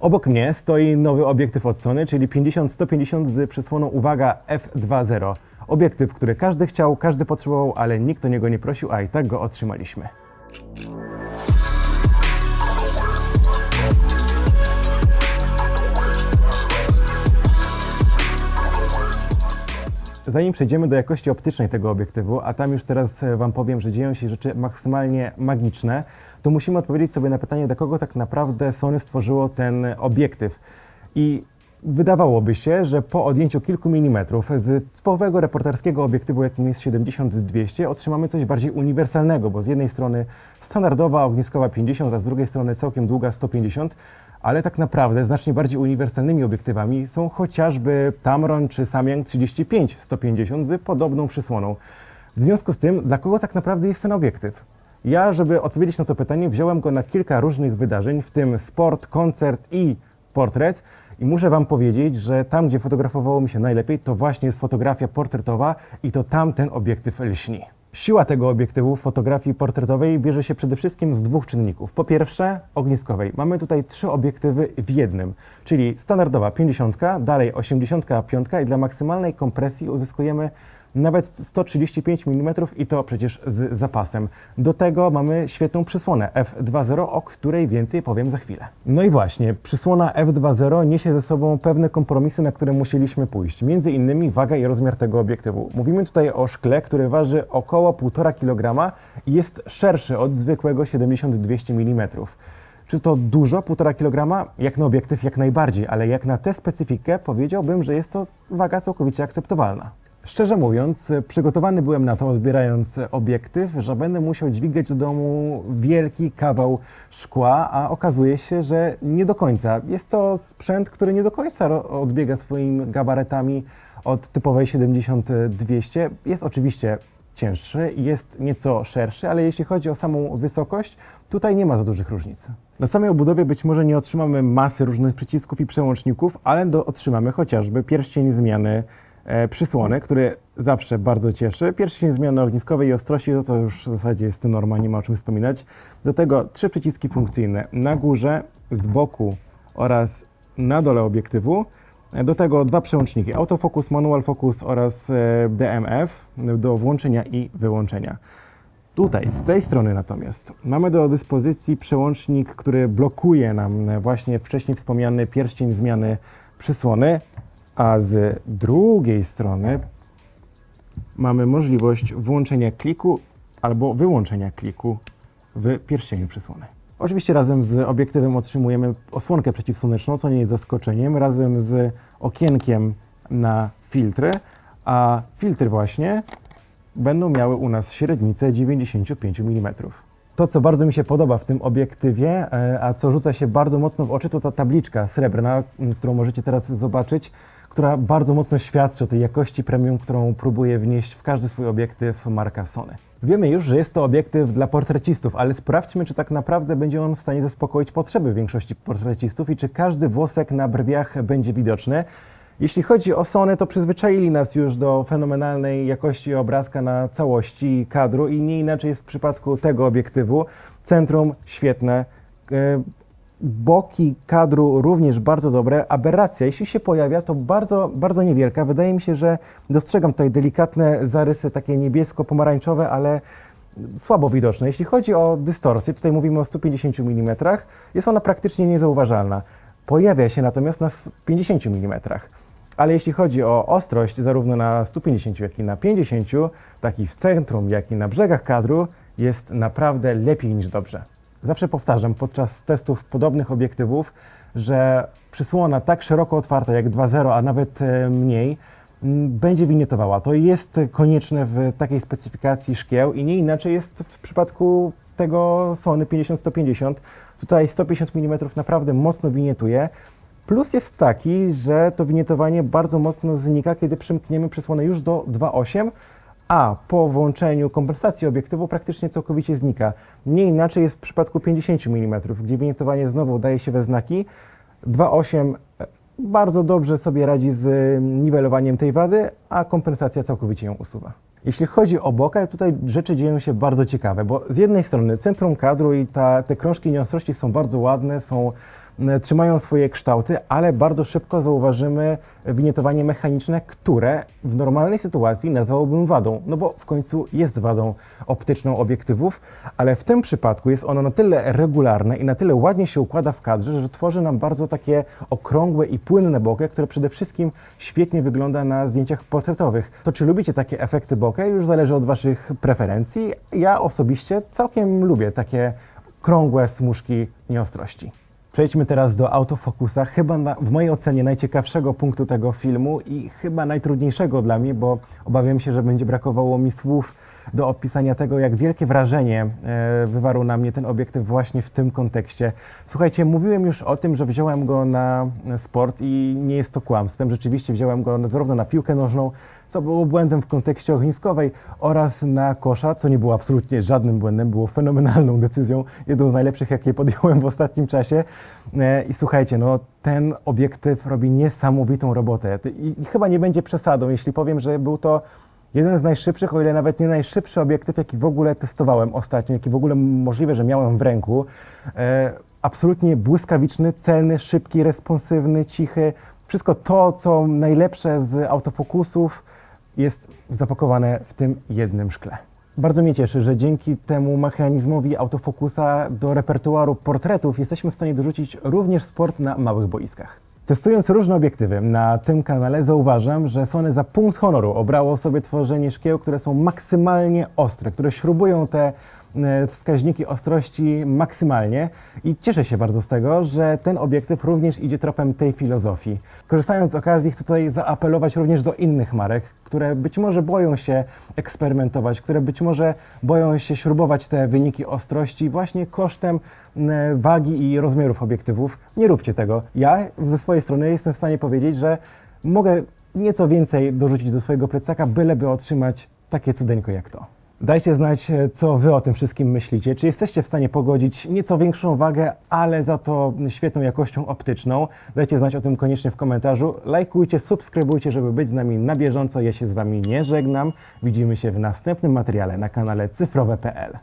Obok mnie stoi nowy obiektyw od Sony, czyli 50-150 z przysłoną uwaga f2.0. Obiektyw, który każdy chciał, każdy potrzebował, ale nikt o niego nie prosił, a i tak go otrzymaliśmy. Zanim przejdziemy do jakości optycznej tego obiektywu, a tam już teraz e, Wam powiem, że dzieją się rzeczy maksymalnie magiczne, to musimy odpowiedzieć sobie na pytanie, dla kogo tak naprawdę Sony stworzyło ten obiektyw. I wydawałoby się, że po odjęciu kilku milimetrów z typowego reporterskiego obiektywu, jakim jest 70-200, otrzymamy coś bardziej uniwersalnego, bo z jednej strony standardowa ogniskowa 50, a z drugiej strony całkiem długa 150, ale tak naprawdę znacznie bardziej uniwersalnymi obiektywami są chociażby Tamron czy Samyang 35-150 z podobną przysłoną. W związku z tym, dla kogo tak naprawdę jest ten obiektyw? Ja, żeby odpowiedzieć na to pytanie, wziąłem go na kilka różnych wydarzeń, w tym sport, koncert i portret. I muszę Wam powiedzieć, że tam, gdzie fotografowało mi się najlepiej, to właśnie jest fotografia portretowa i to tam ten obiektyw lśni. Siła tego obiektywu w fotografii portretowej bierze się przede wszystkim z dwóch czynników. Po pierwsze, ogniskowej. Mamy tutaj trzy obiektywy w jednym, czyli standardowa 50, dalej 85 i dla maksymalnej kompresji uzyskujemy nawet 135 mm i to przecież z zapasem. Do tego mamy świetną przysłonę f2.0, o której więcej powiem za chwilę. No i właśnie, przysłona f2.0 niesie ze sobą pewne kompromisy, na które musieliśmy pójść. Między innymi waga i rozmiar tego obiektywu. Mówimy tutaj o szkle, które waży około 1,5 kg i jest szerszy od zwykłego 70-200 mm. Czy to dużo, 1,5 kg? Jak na obiektyw, jak najbardziej, ale jak na tę specyfikę powiedziałbym, że jest to waga całkowicie akceptowalna. Szczerze mówiąc, przygotowany byłem na to, odbierając obiektyw, że będę musiał dźwigać do domu wielki kawał szkła, a okazuje się, że nie do końca. Jest to sprzęt, który nie do końca odbiega swoimi gabaretami od typowej 70-200. Jest oczywiście cięższy, jest nieco szerszy, ale jeśli chodzi o samą wysokość, tutaj nie ma za dużych różnic. Na samej obudowie być może nie otrzymamy masy różnych przycisków i przełączników, ale do, otrzymamy chociażby pierścień zmiany przysłony, który zawsze bardzo cieszy. Pierścień zmiany ogniskowej i ostrości, no to już w zasadzie jest norma, nie ma o czym wspominać. Do tego trzy przyciski funkcyjne na górze, z boku oraz na dole obiektywu. Do tego dwa przełączniki autofocus, manual focus oraz e, DMF do włączenia i wyłączenia. Tutaj, z tej strony natomiast, mamy do dyspozycji przełącznik, który blokuje nam e, właśnie wcześniej wspomniany pierścień zmiany przysłony, a z drugiej strony mamy możliwość włączenia kliku albo wyłączenia kliku w pierścieniu przysłony. Oczywiście razem z obiektywem otrzymujemy osłonkę przeciwsłoneczną, co nie jest zaskoczeniem, razem z okienkiem na filtry, a filtry właśnie będą miały u nas średnicę 95 mm. To, co bardzo mi się podoba w tym obiektywie, e, a co rzuca się bardzo mocno w oczy, to ta tabliczka srebrna, którą możecie teraz zobaczyć, która bardzo mocno świadczy o tej jakości premium, którą próbuje wnieść w każdy swój obiektyw marka Sony. Wiemy już, że jest to obiektyw dla portrecistów, ale sprawdźmy, czy tak naprawdę będzie on w stanie zaspokoić potrzeby większości portrecistów i czy każdy włosek na brwiach będzie widoczny. Jeśli chodzi o Sony, to przyzwyczaili nas już do fenomenalnej jakości obrazka na całości kadru i nie inaczej jest w przypadku tego obiektywu. Centrum świetne, e, boki kadru również bardzo dobre. Aberracja, jeśli się pojawia, to bardzo, bardzo niewielka. Wydaje mi się, że dostrzegam tutaj delikatne zarysy, takie niebiesko-pomarańczowe, ale słabo widoczne. Jeśli chodzi o dystorsję, tutaj mówimy o 150 mm, jest ona praktycznie niezauważalna. Pojawia się natomiast na 50 mm. Ale jeśli chodzi o ostrość, zarówno na 150, jak i na 50, tak i w centrum, jak i na brzegach kadru, jest naprawdę lepiej niż dobrze. Zawsze powtarzam podczas testów podobnych obiektywów, że przysłona tak szeroko otwarta jak 2.0, a nawet e, mniej, będzie winietowała. To jest konieczne w takiej specyfikacji szkieł i nie inaczej jest w przypadku tego Sony 50-150. Tutaj 150 mm naprawdę mocno winietuje. Plus jest taki, że to winietowanie bardzo mocno znika, kiedy przymkniemy przysłonę już do 2.8, a po włączeniu kompensacji obiektywu praktycznie całkowicie znika. Nie inaczej jest w przypadku 50 mm, gdzie winietowanie znowu daje się we znaki. 2.8 bardzo dobrze sobie radzi z niwelowaniem tej wady, a kompensacja całkowicie ją usuwa. Jeśli chodzi o boka, tutaj rzeczy dzieją się bardzo ciekawe, bo z jednej strony centrum kadru i ta, te krążki nieostrości są bardzo ładne, są e, trzymają swoje kształty, ale bardzo szybko zauważymy winietowanie mechaniczne, które w normalnej sytuacji nazwałbym wadą, no bo w końcu jest wadą optyczną obiektywów, ale w tym przypadku jest ono na tyle regularne i na tyle ładnie się układa w kadrze, że tworzy nam bardzo takie okrągłe i płynne bokeh, które przede wszystkim świetnie wygląda na zdjęciach portretowych. To czy lubicie takie efekty bokeh już zależy od Waszych preferencji. Ja osobiście całkiem lubię takie krągłe smuszki nieostrości. Przejdźmy teraz do autofokusa, chyba na, w mojej ocenie najciekawszego punktu tego filmu i chyba najtrudniejszego dla mnie, bo obawiam się, że będzie brakowało mi słów do opisania tego, jak wielkie wrażenie e, wywarł na mnie ten obiektyw właśnie w tym kontekście. Słuchajcie, mówiłem już o tym, że wziąłem go na sport i nie jest to kłamstwem. Rzeczywiście wziąłem go zarówno na piłkę nożną, co było błędem w kontekście ogniskowej, oraz na kosza, co nie było absolutnie żadnym błędem, było fenomenalną decyzją, jedną z najlepszych, jakie podjąłem w ostatnim czasie. E, I słuchajcie, no ten obiektyw robi niesamowitą robotę. I, chyba nie będzie przesadą, jeśli powiem, że był to jeden z najszybszych, o ile nawet nie najszybszy obiektyw, jaki w ogóle testowałem ostatnio, jaki w ogóle możliwe, że miałem w ręku. E, absolutnie błyskawiczny, celny, szybki, responsywny, cichy. Wszystko to, co najlepsze z autofokusów jest zapakowane w tym jednym szkle. Bardzo mnie cieszy, że dzięki temu mechanizmowi autofokusa do repertuaru portretów jesteśmy w stanie dorzucić również sport na małych boiskach. Testując różne obiektywy na tym kanale zauważam, że Sony za punkt honoru obrało sobie tworzenie szkieł, które są maksymalnie ostre, które śrubują te wskaźniki ostrości maksymalnie i cieszę się bardzo z tego, że ten obiektyw również idzie tropem tej filozofii. Korzystając z okazji chcę tutaj zaapelować również do innych marek, które być może boją się eksperymentować, które być może boją się śrubować te wyniki ostrości właśnie kosztem m, wagi i rozmiarów obiektywów. Nie róbcie tego. Ja ze swojej strony jestem w stanie powiedzieć, że mogę nieco więcej dorzucić do swojego plecaka, byleby otrzymać takie cudeńko jak to. Dajcie znać, e, co Wy o tym wszystkim myślicie. Czy jesteście w stanie pogodzić nieco większą wagę, ale za to świetną jakością optyczną? Dajcie znać o tym koniecznie w komentarzu. Lajkujcie, subskrybujcie, żeby być z nami na bieżąco. Ja się z Wami nie żegnam. Widzimy się w następnym materiale na kanale cyfrowe.pl.